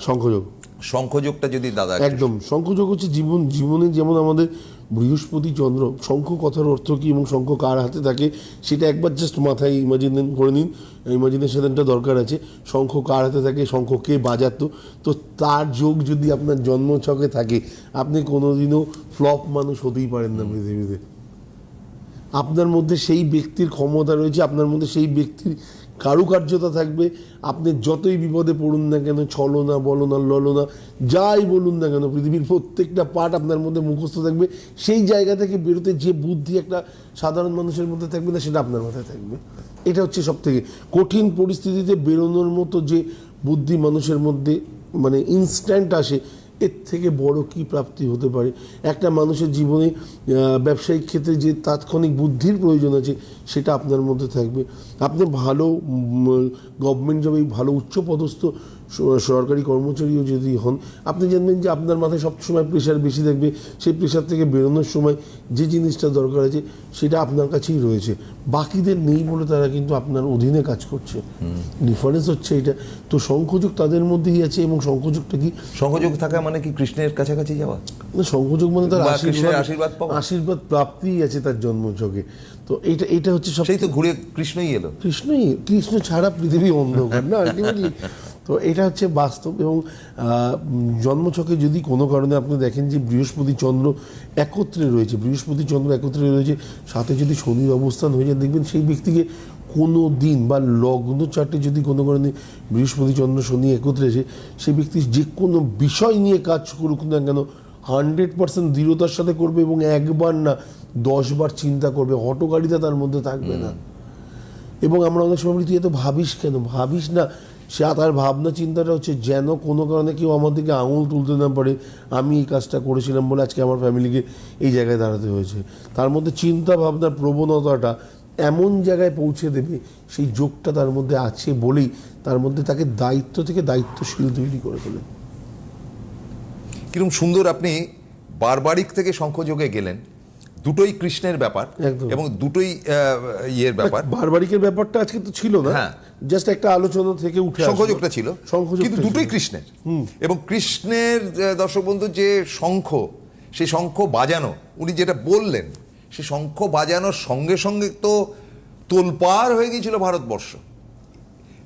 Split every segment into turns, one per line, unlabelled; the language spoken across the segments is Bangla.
শঙ্খযোগ।
শঙ্খযোগটা যদি দাদা
একদম শঙ্খযোগ হচ্ছে জীবন জীবনে যেমন আমাদের বৃহস্পতি চন্দ্র শঙ্খ কথার অর্থ কী এবং শঙ্খ কার হাতে থাকে সেটা একবার জাস্ট মাথায় ইমাজিন করে নিন ইমাজিনেশনটা দরকার আছে শঙ্খ কার হাতে থাকে শঙ্খ কে বাজাতো তো তার যোগ যদি আপনার জন্ম ছকে থাকে আপনি কোনোদিনও ফ্লপ মানুষ হতেই পারেন না পৃথিবীতে। আপনার মধ্যে সেই ব্যক্তির ক্ষমতা রয়েছে আপনার মধ্যে সেই ব্যক্তির কারুকার্যতা থাকবে। আপনি যতই বিপদে পড়ুন না কেন, ছলো না, বলো না, ললো না, যাই বলুন না কেন, পৃথিবীর প্রত্যেকটা পার্ট আপনার মধ্যে মুখস্থ থাকবে। সেই জায়গা থেকে বেরোতে যে বুদ্ধি একটা সাধারণ মানুষের মধ্যে থাকবে না, সেটা আপনার মাথায় থাকবে। এটা হচ্ছে সব থেকে কঠিন পরিস্থিতিতে বেরোনোর মতো যে বুদ্ধি মানুষের মধ্যে মানে ইনস্ট্যান্ট আসে এর থেকে বড় কি প্রাপ্তি হতে পারে? একটা মানুষের জীবনে ব্যবসায়িক ক্ষেত্রে যে তাৎক্ষণিক বুদ্ধির প্রয়োজন আছে, সেটা আপনার মধ্যে থাকবে। আপনি ভালো গভর্নমেন্ট জবে ভালো উচ্চপদস্থ সরকারি কর্মচারীও যদি হন আপনি জানবেন যে আপনার মাথায় সবসময় প্রেশার বেশি থাকবে। সেই প্রেশার থেকে বেরোনোর সময় যে জিনিসটা দরকার আছে সেটা আপনার কাছেই রয়েছে। বাকিদের নেই বলে তারা কিন্তু আপনার অধীনে কাজ করছে। ডিফারেন্স হচ্ছে এটা। তো শঙ্খযোগ তাদের মধ্যেই আছে এবং শঙ্খযোগটা কি?
শঙ্খযোগ থাকা মানে কি কৃষ্ণের কাছাকাছি যাওয়া?
সংযোগ মানে তার আশীর্বাদ?
আশীর্বাদ
প্রাপ্তিই আছে তার জন্মযোগে তো এটা এটা হচ্ছে সব
সেই তো ঘুরে কৃষ্ণই এলো।
কৃষ্ণই কৃষ্ণ ছাড়া পৃথিবী অন্ধকার না আলটিমেটলি তো এটা হচ্ছে বাস্তব এবং জন্মছকে যদি কোনো কারণে আপনি দেখেন যে বৃহস্পতি চন্দ্র একত্রে রয়েছে বৃহস্পতি চন্দ্র একত্রে রয়েছে সাথে যদি শনির অবস্থান হয়ে যায় দেখবেন সেই ব্যক্তিকে কোনো দিন বা লগ্ন চার্টে যদি কোনো কারণে বৃহস্পতি চন্দ্র শনি একত্রে এসে সেই ব্যক্তি যে কোনো বিষয় নিয়ে কাজ করুক না কেন হান্ড্রেড পার্সেন্ট দৃঢ়তার সাথে করবে এবং একবার না দশবার চিন্তা করবে হটকারিতা তার মধ্যে থাকবে না। এবং আমরা অনেক সময় তুই এত ভাবিস কেন? ভাবিস না। সে তার ভাবনা, চিন্তাটা হচ্ছে যেন কোনো কারণে কেউ আমার দিকে আঙুল তুলতে না পারে। আমি এই কাজটা করেছিলাম বলে আজকে আমার ফ্যামিলিকে এই জায়গায় দাঁড়াতে হয়েছে। তার মধ্যে চিন্তা ভাবনার প্রবণতাটা এমন জায়গায় পৌঁছে দেবে, সেই যোগটা তার মধ্যে আছে বলেই তার মধ্যে তাকে দায়িত্ব থেকে দায়িত্বশীল তৈরি করে তোলে।
কিরম সুন্দর আপনি বারবারিক থেকে শঙ্খযোগে গেলেন। দুটোই কৃষ্ণের ব্যাপার এবং দুটোই ইয়ের ব্যাপার।
বারবারিকের ব্যাপারটা আজকে তো ছিল না।
হ্যাঁ।
জাস্ট একটা আলোচনা থেকে উঠে।
শঙ্খযোগটা ছিল। কিন্তু দুটোই কৃষ্ণের। এবং কৃষ্ণের দর্শক বন্ধু যে শঙ্খ সেই শঙ্খ বাজানো উনি যেটা বললেন সে শঙ্খ বাজানোর সঙ্গে সঙ্গে তো তোলপার হয়ে গিয়েছিল ভারতবর্ষ।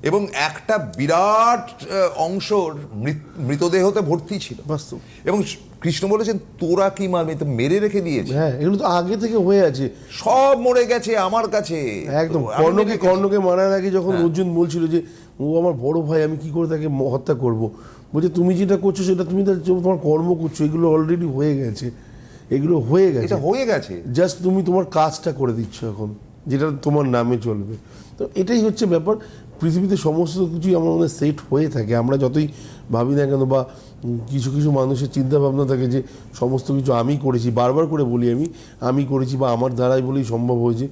এবং একটা বিরাট আহ, অংশ মৃত- মৃতদেহতে ভর্তি ছিল।
বাস্তব।
এবং কৃষ্ণ বলেছেন তোরা কি মারবি তো মেরে রেখে দিয়েছে
হ্যাঁ এগুলো তো আগে থেকে হয়ে আছে।
সব মরে গেছে আমার কাছে।
একদম কর্ণকে কর্ণকে মারার আগে যখন
হ্যাঁ।
অর্জুন বলছিল যে ও আমার বড় ভাই আমি কি করে তাকে হত্যা করব? বলছে তুমি যেটা করছ সেটা তুমি তোমার কর্ম করছ এগুলো অলরেডি হয়ে গেছে। এগুলো হয়ে গেছে।
হয়ে গেছে।
জাস্ট তুমি তোমার কাজটা করে দিচ্ছ এখন। যেটা তোমার নামে চলবে। তো এটাই হচ্ছে ব্যাপার। পৃথিবীতে সমস্ত কিছুই আমার মনে সেট হয়ে থাকে। আমরা যতই ভাবি না কেন বা কিছু কিছু মানুষের চিন্তা ভাবনা থাকে যে সমস্ত কিছু আমি করেছি বারবার করে বলি আমি আমি করেছি বা আমার দ্বারাই বলেই সম্ভব হয়েছে।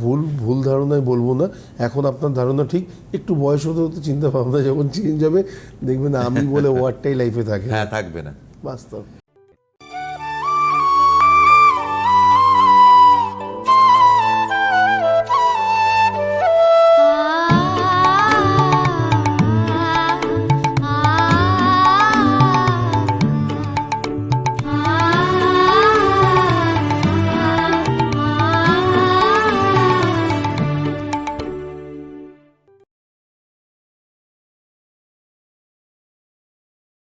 ভুল ভুল ধারণায় বলব না। এখন আপনার ধারণা ঠিক। একটু বয়স হতে হতে চিন্তা ভাবনা যখন চেঞ্জ হবে দেখবেন আমি বলে ওয়ার্ডটাই লাইফে থাকে।
হ্যাঁ থাকবে না।
বাস্তব।